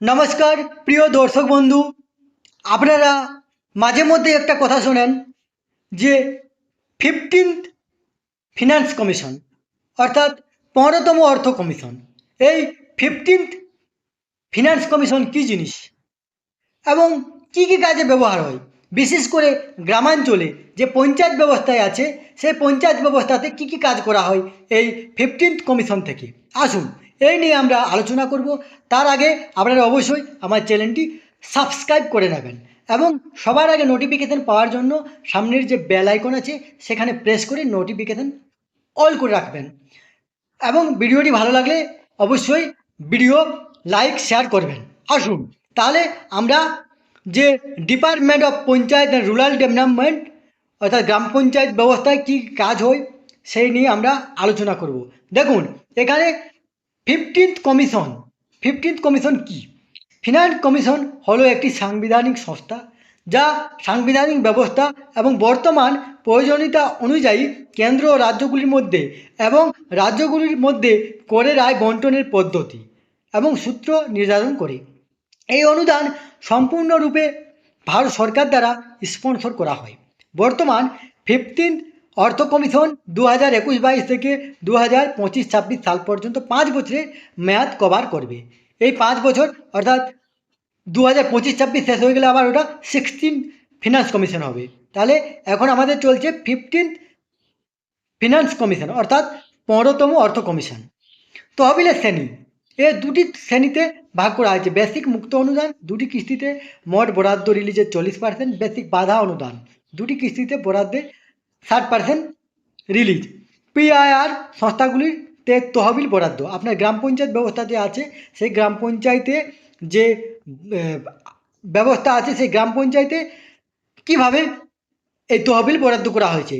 নমস্কার, প্রিয় দর্শক বন্ধু। আপনারা মাঝে মধ্যে একটা কথা শোনেন যে ফিফটিন্থ ফিনান্স কমিশন অর্থাৎ পনেরোতম অর্থ কমিশন এই ফিফটিন্থ ফিনান্স কমিশন কী জিনিস এবং কী কী কাজে ব্যবহার হয়? বিশেষ করে গ্রামাঞ্চলে যে পঞ্চায়েত ব্যবস্থায় আছে, সেই পঞ্চায়েত ব্যবস্থাতে কী কী কাজ করা হয় এই ফিফটিন্থ কমিশন থেকে। আসুন এই নিয়ে আমরা আলোচনা করব। তার আগে আপনারা অবশ্যই আমার চ্যানেলটি সাবস্ক্রাইব করে নেবেন এবং সবার আগে নোটিফিকেশান পাওয়ার জন্য সামনের যে বেল আইকন আছে, সেখানে প্রেস করে নোটিফিকেশান অল করে রাখবেন। এবং ভিডিওটি ভালো লাগলে অবশ্যই ভিডিও লাইক শেয়ার করবেন। আসুন, তাহলে আমরা যে department of panchayat and rural development অর্থাৎ গ্রাম পঞ্চায়েত ব্যবস্থায় কী কাজ হয়, সেই নিয়ে আমরা আলোচনা করব। দেখুন, এখানে ফিফটিন্থ কমিশন ফিফটিন্থ কমিশন কি? ফিনান্স কমিশন হলো একটি সাংবিধানিক সংস্থা যা সাংবিধানিক ব্যবস্থা এবং বর্তমান প্রয়োজনীয়তা অনুযায়ী কেন্দ্র ও রাজ্যগুলির মধ্যে এবং রাজ্যগুলির মধ্যে করে রায় বন্টনের পদ্ধতি এবং সূত্র নির্ধারণ করে। এই অনুদান সম্পূর্ণরূপে ভারত সরকার দ্বারা স্পন্সর করা হয়। বর্তমান ফিফটিন অর্থ কমিশন দু হাজার একুশ বাইশ থেকে দু হাজার পঁচিশ ছাব্বিশ সাল পর্যন্ত পাঁচ বছরের মেয়াদ কভার করবে। এই পাঁচ বছর অর্থাৎ দু হাজার পঁচিশ ছাব্বিশ শেষ হয়ে গেলে আবার ওটা সিক্সটিন ফিনান্স কমিশন হবে। তাহলে এখন আমাদের চলছে ফিফটিন ফিনান্স কমিশন অর্থাৎ পনেরোতম অর্থ কমিশন তহবিলের শ্রেণি, এ দুটি শ্রেণীতে ভাগ করা হয়েছে। বেসিক মুক্ত অনুদান দুটি কিস্তিতে মোট বরাদ্দ রিলিজের চল্লিশ পার্সেন্ট বেসিক বাধা অনুদান দুটি কিস্তিতে বরাদ্দের ষাট পার্সেন্ট রিলিজ পিআইআর সংস্থাগুলির তে তহবিল বরাদ্দ। আপনার গ্রাম পঞ্চায়েত ব্যবস্থা যে আছে, সেই গ্রাম পঞ্চায়েতে যে ব্যবস্থা আছে, সেই গ্রাম পঞ্চায়েতে কীভাবে এই তহবিল বরাদ্দ করা হয়েছে?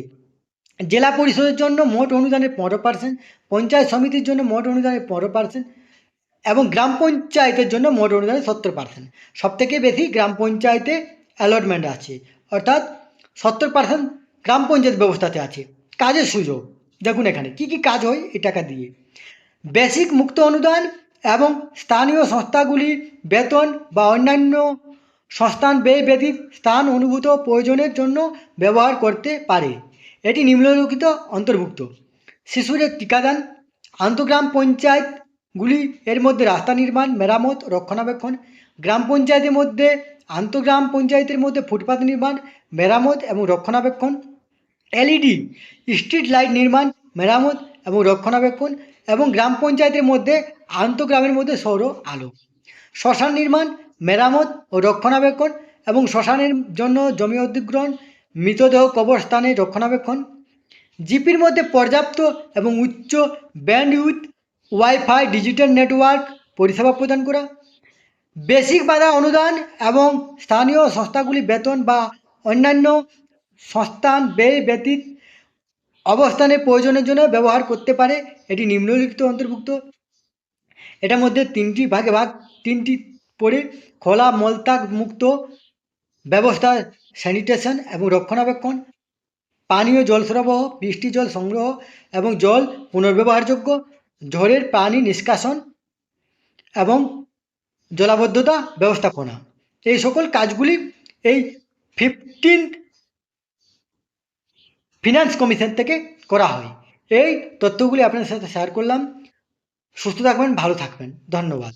জেলা পরিষদের জন্য মোট অনুদানের পনেরো পার্সেন্ট পঞ্চায়েত সমিতির জন্য মোট অনুদানের পনেরো পার্সেন্ট এবং গ্রাম পঞ্চায়েতের জন্য মোট অনুদানের সত্তর পার্সেন্ট সবথেকে বেশি গ্রাম পঞ্চায়েতে অ্যালটমেন্ট আছে। অর্থাৎ সত্তর পার্সেন্ট গ্রাম পঞ্চায়েত ব্যবস্থাতে আছে। কাজের সুযোগ। দেখুন এখানে, কি কি কাজ হয়, এই টাকা দিয়ে। বেসিক মুক্ত অনুদান এবং স্থানীয় সংস্থাগুলি বেতন বা অন্যান্য সংস্থান ব্যয় ব্যতীত স্থান অনুভূত প্রয়োজনের জন্য ব্যবহার করতে পারে। এটি নিম্নলিখিত অন্তর্ভুক্ত। শিশুদের টিকাদান, আন্তঃগ্রাম পঞ্চায়েতগুলি এর মধ্যে রাস্তা নির্মাণ, মেরামত, রক্ষণাবেক্ষণ, গ্রাম পঞ্চায়েতের মধ্যে আন্তঃগ্রাম পঞ্চায়েতের মধ্যে ফুটপাত নির্মাণ, মেরামত এবং রক্ষণাবেক্ষণ, এলইডি, স্ট্রিট লাইট নির্মাণ, মেরামত এবং রক্ষণাবেক্ষণ এবং গ্রাম পঞ্চায়েতের মধ্যে আন্তঃগ্রামের মধ্যে সৌর আলো। শ্মশান নির্মাণ, মেরামত ও রক্ষণাবেক্ষণ এবং শ্মশানের জন্য জমি অধিগ্রহণ, মৃতদেহ কবরস্থানে রক্ষণাবেক্ষণ, জিপির মধ্যে পর্যাপ্ত এবং উচ্চ ব্যান্ডউইথ, ওয়াইফাই, ডিজিটাল নেটওয়ার্ক পরিষেবা প্রদান করা বেসিক বাধা অনুদান এবং স্থানীয় সংস্থাগুলি বেতন বা অন্যান্য সংস্থান ব্যয় ব্যতীত অবস্থানের প্রয়োজনের জন্য ব্যবহার করতে পারে। এটি নিম্নলিখিত অন্তর্ভুক্ত। এটার মধ্যে তিনটি ভাগে ভাগ, তিনটি পড়ে খোলা মলত্যাগ মুক্ত ব্যবস্থা, স্যানিটেশন এবং রক্ষণাবেক্ষণ, পানীয় জল সরবরাহ, বৃষ্টি জল সংগ্রহ এবং জল পুনর্ব্যবহারযোগ্য, ঝড়ের পানি নিষ্কাশন এবং জলাবদ্ধতা ব্যবস্থাপনা। এই সকল কাজগুলি এই ফিফটিন ফিনান্স কমিশন থেকে করা হয়। এই তথ্যগুলি আপনাদের সাথে শেয়ার করলাম। সুস্থ থাকবেন, ভালো থাকবেন। ধন্যবাদ।